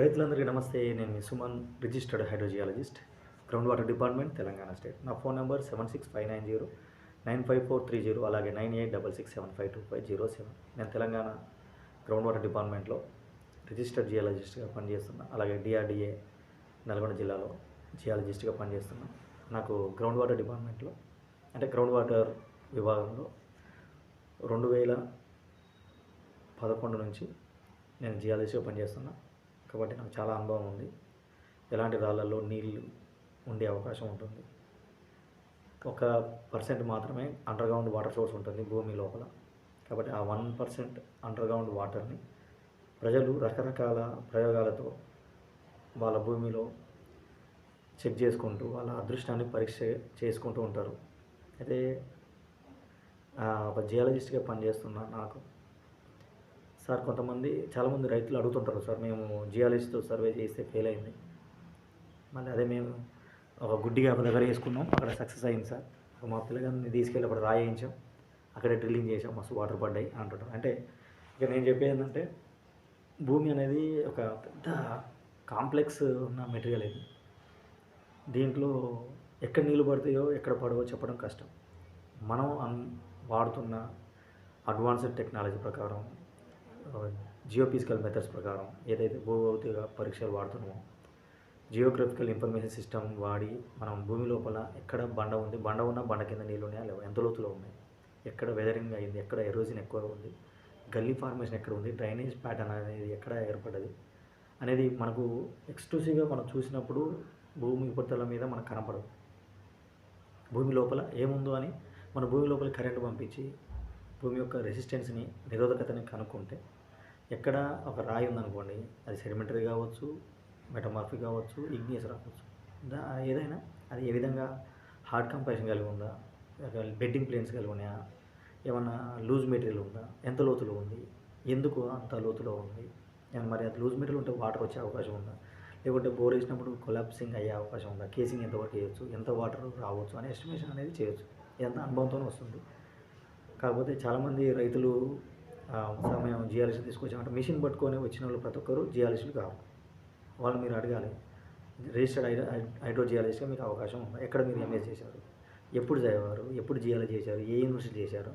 రైతులందరికీ నమస్తే. నేను మీ Suman registered hydrogeologist ground water department Telangana state. నా phone number seven six five nine zero nine five four three zero అలాగే nine eight double six seven five two five zero seven. నేను Telangana ground water డిపార్ట్మెంట్లో registered జియాలజిస్ట్గా పనిచేస్తున్నా. అలాగే DRDA Nalgonda జిల్లాలో జియాలజిస్ట్గా పనిచేస్తున్నా. నాకు గ్రౌండ్ వాటర్ డిపార్ట్మెంట్లో అంటే గ్రౌండ్ వాటర్ విభాగంలో రెండు వేల పదకొండు నుంచి నేను జియాలజిస్ట్గా పనిచేస్తున్నా. కాబట్టి నాకు చాలా అనుభవం ఉంది. ఎలాంటి రాళ్ళల్లో నీళ్ళు ఉండే అవకాశం ఉంటుంది. ఒక పర్సెంట్ మాత్రమే అండర్గ్రౌండ్ వాటర్ సోర్స్ ఉంటుంది భూమి లోపల. కాబట్టి ఆ వన్ పర్సెంట్ అండర్ గ్రౌండ్ వాటర్ని ప్రజలు రకరకాల ప్రయోగాలతో వాళ్ళ భూమిలో చెక్ చేసుకుంటూ వాళ్ళ అదృష్టాన్ని పరీక్ష చేసుకుంటూ ఉంటారు. అయితే ఒక జియాలజిస్ట్గా పనిచేస్తున్న నాకు సార్ కొంతమంది చాలామంది రైతులు అడుగుతుంటారు సార్ మేము జియాలజీతో సర్వే చేస్తే ఫెయిల్ అయింది. మళ్ళీ అదే మేము ఒక గుడ్డిగా ఒక దగ్గర వేసుకున్నాం అక్కడ సక్సెస్ అయింది సార్. మా పిల్లగాన్ని తీసుకెళ్ళి అక్కడ రాయించాం అక్కడే డ్రిల్లింగ్ చేసాం మస్తు వాటర్ పడ్డాయి అంటుంటాం అంటే ఇక నేను చెప్పేది ఏంటంటే భూమి అనేది ఒక పెద్ద కాంప్లెక్స్ ఉన్న మెటీరియల్ ఇది. దీంట్లో ఎక్కడ నీళ్ళు పడతాయో ఎక్కడ పడవో చెప్పడం కష్టం. మనం వాడుతున్న అడ్వాన్స్డ్ టెక్నాలజీ ప్రకారం జియోఫిజికల్ మెథడ్స్ ప్రకారం ఏదైతే భూభౌతిక పరీక్షలు వాడుతున్నామో జియోగ్రఫికల్ ఇన్ఫర్మేషన్ సిస్టమ్ వాడి మనం భూమి లోపల ఎక్కడ బండ ఉంది బండ ఉన్న బండ కింద నీళ్ళు ఉన్నాయా లేవా ఎంత లోతులో ఉన్నాయి ఎక్కడ వెదరింగ్ అయింది ఎక్కడ ఎరోజన్ ఎక్కువ ఉంది గల్లీ ఫార్మేషన్ ఎక్కడ ఉంది డ్రైనేజ్ ప్యాటర్న్ అనేది ఎక్కడ ఏర్పడ్డది అనేది మనకు ఎక్స్క్లూసివ్గా మనం చూసినప్పుడు భూమి ఉపరితల మీద మనకు కనపడదు. భూమి లోపల ఏముందో అని మన భూమి లోపల కరెంటు పంపించి భూమి యొక్క రెసిస్టెన్స్ని నిరోధకతని కనుక్కుంటే ఎక్కడ ఒక రాయి ఉందనుకోండి అది సెడిమెంటరీ కావచ్చు మెటమార్ఫిక్ కావచ్చు ఇగ్నియస్ రావచ్చు దా ఏదైనా అది ఏ విధంగా హార్డ్ కంపారిజన్ కలిగి ఉందా బెడ్డింగ్ ప్లేన్స్ కలిగి ఉన్నాయా ఏమన్నా లూజ్ మెటీరియల్ ఉందా ఎంత లోతులో ఉంది ఎందుకు అంత లోతులో ఉంది మరి అది లూజ్ మెటీరియల్ ఉంటే వాటర్ వచ్చే అవకాశం ఉందా లేకుంటే బోర్ వేసినప్పుడు కొలాప్సింగ్ అయ్యే అవకాశం ఉందా కేసింగ్ ఎంతవరకు చేయొచ్చు ఎంత వాటర్ రావచ్చు అనే ఎస్టిమేషన్ అనేది చేయొచ్చు. ఇదంతా అనుభవంతోనే వస్తుంది. కాకపోతే చాలామంది రైతులు సమయం జియాలజీ తీసుకొచ్చామంటే మిషన్ పట్టుకొని వచ్చిన వాళ్ళు ప్రతి ఒక్కరు జియాలజీలు కావు. వాళ్ళు మీరు అడగాలి. రిజిస్టర్డ్ హైడ్రో హైడ్రో జియాలజిస్ట్గా మీకు అవకాశం ఉంది. ఎక్కడ మీరు ఎంఎస్ చేశారు? ఎప్పుడు చదివారు? ఎప్పుడు జియాలజీ చేశారు? ఏ యూనివర్సిటీ చేశారు?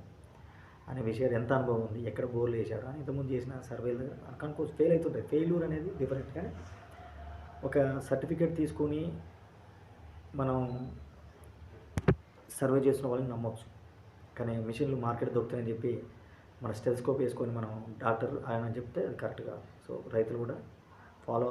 అనే విషయాలు ఎంత అనుభవం ఉంది? ఎక్కడ బోర్లు చేశారు అని ఇంతకుముందు చేసిన సర్వేలు కనుక్కోవచ్చు ఫెయిల్ అవుతుంటాయి. ఫెయిల్యూర్ అనేది డిఫరెంట్ కానీ ఒక సర్టిఫికేట్ తీసుకొని మనం సర్వే చేసిన వాళ్ళని నమ్మవచ్చు కానీ మిషన్లు మార్కెట్ దొరుకుతాయని చెప్పి మన స్టెల్స్కోప్ వేసుకొని మనం డాక్టర్ ఆయన చెప్తే అది కరెక్ట్గా. సో రైతులు కూడా